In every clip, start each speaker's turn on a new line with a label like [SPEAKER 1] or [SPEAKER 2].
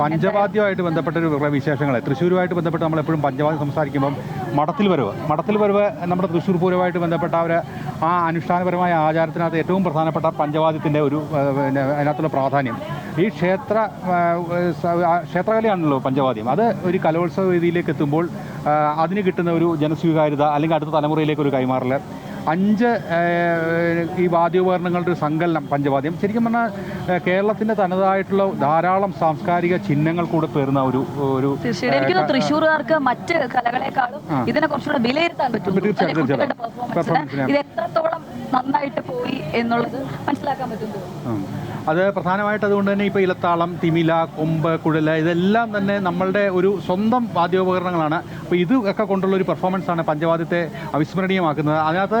[SPEAKER 1] പഞ്ചവാദ്യമായിട്ട് ബന്ധപ്പെട്ട ഒരു വിശേഷങ്ങൾ തൃശ്ശൂരുമായിട്ട് ബന്ധപ്പെട്ട് നമ്മൾ എപ്പോഴും പഞ്ചവാദ്യം സംസാരിക്കുമ്പം മടത്തിൽ വരവ്. മടത്തിൽ വരവ് നമ്മുടെ തൃശ്ശൂർ പൂരമായിട്ട് ബന്ധപ്പെട്ട ഒരു ആ അനുഷ്ഠാനപരമായ ആചാരത്തിനകത്ത് ഏറ്റവും പ്രധാനപ്പെട്ട പഞ്ചവാദ്യത്തിന്റെ ഒരു പിന്നെ അതിനകത്തുള്ള പ്രാധാന്യം. ഈ ക്ഷേത്ര ക്ഷേത്രകലയാണല്ലോ പഞ്ചവാദ്യം. അത് ഒരു കലോത്സവ വേദിയിലേക്ക് എത്തുമ്പോൾ അതിന് കിട്ടുന്ന ഒരു ജനസ്വീകാര്യത അല്ലെങ്കിൽ അടുത്ത തലമുറയിലേക്ക് ഒരു കൈമാറൽ അഞ്ച് ഈ വാദ്യോപകരണങ്ങളുടെ ഒരു സങ്കലനം പഞ്ചവാദ്യം. ശരിക്കും പറഞ്ഞാൽ കേരളത്തിന്റെ കേരളത്തിന്റെ തനതായിട്ടുള്ള ധാരാളം സാംസ്കാരിക ചിഹ്നങ്ങൾ കൂടെ പേരുന്ന ഒരു ഒരു
[SPEAKER 2] തൃശ്ശൂർകാർക്ക് മറ്റ് കലകളെക്കാളും ഇതിനെ കുറച്ചുകൂടെ വിലയിരുത്താൻ പറ്റും. ഇത് എത്രത്തോളം നന്നായിട്ട് പോയി എന്നുള്ളത് മനസ്സിലാക്കാൻ പറ്റും
[SPEAKER 1] ഉം. അത് പ്രധാനമായിട്ട് അതുകൊണ്ട് തന്നെ ഇപ്പോൾ ഇലത്താളം തിമില കൊമ്പ് കുഴല ഇതെല്ലാം തന്നെ നമ്മളുടെ ഒരു സ്വന്തം വാദ്യോപകരണങ്ങളാണ്. അപ്പോൾ ഇതൊക്കെ ഒക്കെ കൊണ്ടുള്ള ഒരു പെർഫോമൻസ് ആണ് പഞ്ചവാദ്യത്തെ അവിസ്മരണീയമാക്കുന്നത്. അതിനകത്ത്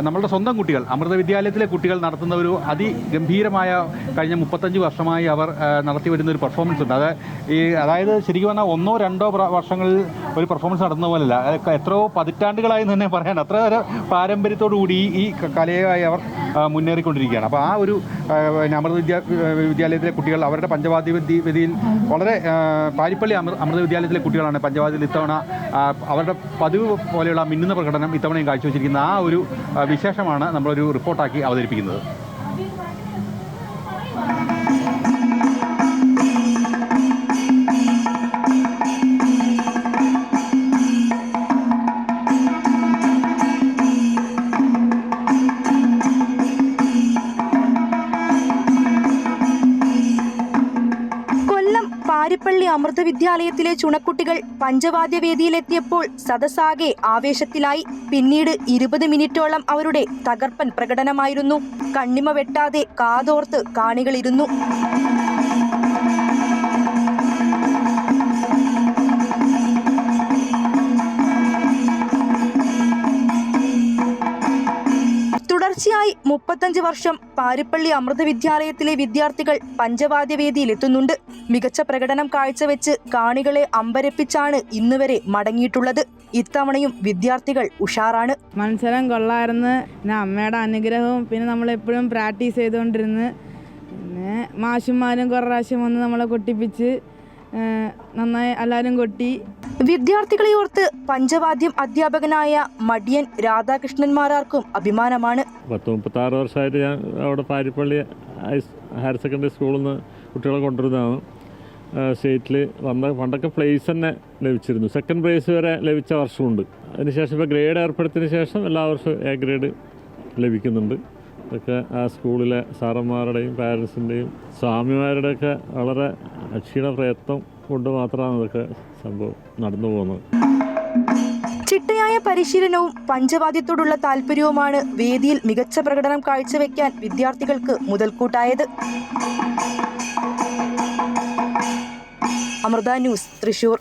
[SPEAKER 1] നമ്മളുടെ സ്വന്തം കുട്ടികൾ അമൃത വിദ്യാലയത്തിലെ കുട്ടികൾ നടത്തുന്ന ഒരു അതിഗംഭീരമായ കഴിഞ്ഞ മുപ്പത്തഞ്ച് വർഷമായി അവർ നടത്തി വരുന്ന ഒരു പെർഫോമൻസ് ഉണ്ട്. അത് ഈ അതായത് ശരിക്കും പറഞ്ഞാൽ ഒന്നോ രണ്ടോ വർഷങ്ങളിൽ ഒരു പെർഫോമൻസ് നടന്ന പോലല്ല എത്രയോ പതിറ്റാണ്ടുകളായി തന്നെ പറയാൻ അത്ര പാരമ്പര്യത്തോടു കൂടി ഈ- കലയായി അവർ മുന്നേറിക്കൊണ്ടിരിക്കുകയാണ്. അപ്പോൾ ആ ഒരു അമൃത വിദ്യാ വിദ്യാലയത്തിലെ കുട്ടികൾ അവരുടെ പഞ്ചവാദ്യ വിദ്യ വിധിയിൽ വളരെ പാരിപ്പള്ളി അമൃ അമൃത വിദ്യാലയത്തിലെ കുട്ടികളാണ് പഞ്ചവാദ്യത്തിൽ ഇത്തവണ അവരുടെ പതിവ് പോലെയുള്ള മിന്നുന്ന പ്രകടനം ഇത്തവണയും കാഴ്ചവെച്ചിരിക്കുന്ന ആ ഒരു വിശേഷമാണ് നമ്മളൊരു റിപ്പോർട്ടാക്കി അവതരിപ്പിക്കുന്നത്.
[SPEAKER 3] കൊല്ലം പാരിപ്പള്ളി അമൃത വിദ്യാലയത്തിലെ ചുണക്കുട്ടികൾ പഞ്ചവാദ്യവേദിയിലെത്തിയപ്പോൾ സദസാകെ ആവേശത്തിലായി. പിന്നീട് ഇരുപത് മിനിറ്റോളം അവരുടെ തകർപ്പൻ പ്രകടനമായിരുന്നു. കണ്ണിമ വെട്ടാതെ കാതോർത്ത് കാണികളിരുന്നു. തുടർച്ചയായി മുപ്പത്തഞ്ച് വർഷം പാരിപ്പള്ളി അമൃത വിദ്യാലയത്തിലെ വിദ്യാർത്ഥികൾ പഞ്ചവാദ്യവേദിയിലെത്തുന്നുണ്ട്. മികച്ച പ്രകടനം കാഴ്ചവെച്ച് കാണികളെ അമ്പരപ്പിച്ചാണ് ഇന്നുവരെ മടങ്ങിയിട്ടുള്ളത്. ഇത്തവണയും വിദ്യാർത്ഥികൾ ഉഷാറാണ്.
[SPEAKER 4] മത്സരം കൊള്ളായിരുന്നു പിന്നെ അമ്മയുടെ അനുഗ്രഹവും പിന്നെ നമ്മളെപ്പോഴും പ്രാക്ടീസ് ചെയ്തുകൊണ്ടിരുന്ന് പിന്നെ മാഷുമാരും കുറേ പ്രാവശ്യം വന്ന് നമ്മളെ കൊട്ടിപ്പിച്ച് നന്നായി എല്ലാവരും കൊട്ടി
[SPEAKER 3] വിദ്യാർത്ഥികളെ ഓർത്ത് പഞ്ചവാദ്യം അധ്യാപകനായ മടിയൻ രാധാകൃഷ്ണൻ മാരാർക്കും അഭിമാനമാണ്.
[SPEAKER 5] പത്ത് മുപ്പത്താറ് വർഷമായിട്ട് ഞാൻ അവിടെ പാരിപ്പള്ളി ഹയർ സെക്കൻഡറി സ്കൂളിൽ നിന്ന് കുട്ടികളെ കൊണ്ടുവരുന്നതാണ്. സ്റ്റേറ്റിൽ വന്ന പണ്ടൊക്കെ പ്ലേസ് തന്നെ ലഭിച്ചിരുന്നു. സെക്കൻഡ് പ്ലേസ് വരെ ലഭിച്ച വർഷമുണ്ട്. അതിനുശേഷം ഇപ്പോൾ ഗ്രേഡ് ഏർപ്പെടുത്തിയതിന് ശേഷം എല്ലാ വർഷവും എ ഗ്രേഡ് ലഭിക്കുന്നുണ്ട്. ഇതൊക്കെ ആ സ്കൂളിലെ സാറന്മാരുടെയും പാരൻസിന്റെയും സ്വാമിമാരുടെയൊക്കെ വളരെ അക്ഷീണ പ്രയത്നം കൊണ്ട് മാത്രമാണ് ഇതൊക്കെ സംഭവം നടന്നു പോകുന്നത്.
[SPEAKER 3] ചിട്ടയായ പരിശീലനവും പഞ്ചവാദ്യത്തോടുള്ള താല്പര്യവുമാണ് വേദിയിൽ മികച്ച പ്രകടനം കാഴ്ചവെക്കാൻ വിദ്യാർത്ഥികൾക്ക് മുതൽക്കൂട്ടായത്. അമൃത ന്യൂസ് തൃശൂർ.